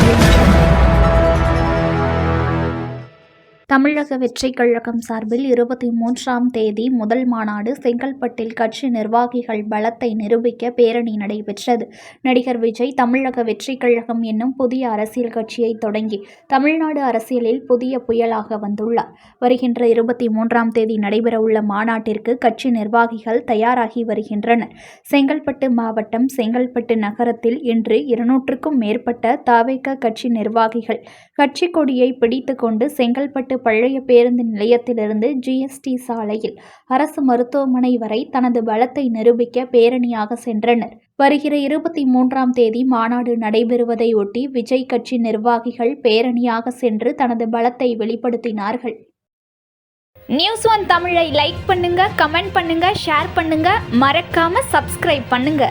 Thank you. தமிழக வெற்றி கழகம் சார்பில் இருபத்தி மூன்றாம் தேதி முதல் மாநாடு செங்கல்பட்டில் கட்சி நிர்வாகிகள் பலத்தை நிரூபிக்க பேரணி நடைபெற்றது. நடிகர் விஜய் தமிழக வெற்றி கழகம் என்னும் புதிய அரசியல் கட்சியை தொடங்கி தமிழ்நாடு அரசியலில் புதிய புயலாக வந்துள்ளார். வருகின்ற இருபத்தி மூன்றாம் தேதி நடைபெறவுள்ள மாநாட்டிற்கு கட்சி நிர்வாகிகள் தயாராகி வருகின்றனர். செங்கல்பட்டு மாவட்டம் செங்கல்பட்டு நகரத்தில் இன்று இருநூற்றுக்கும் மேற்பட்ட தாவேக கட்சி நிர்வாகிகள் கட்சி கொடியை பிடித்துக் கொண்டு செங்கல்பட்டு பழைய பேருந்து நிலையத்திலிருந்து ஜிஎஸ்டி சாலையில் அரசு மருத்துவமனை வரை தனது பலத்தை நிரூபிக்க பேரணியாக சென்றனர். வருகிற இருபத்தி மூன்றாம் தேதி மாநாடு நடைபெறுவதை ஒட்டி விஜய் கட்சி நிர்வாகிகள் பேரணியாக சென்று தனது பலத்தை வெளிப்படுத்தினார்கள். நியூஸ் ஒன் தமிழை லைக் பண்ணுங்க கமெண்ட் பண்ணுங்க ஷேர் பண்ணுங்க. மறக்காம சப்ஸ்கிரைப் பண்ணுங்க.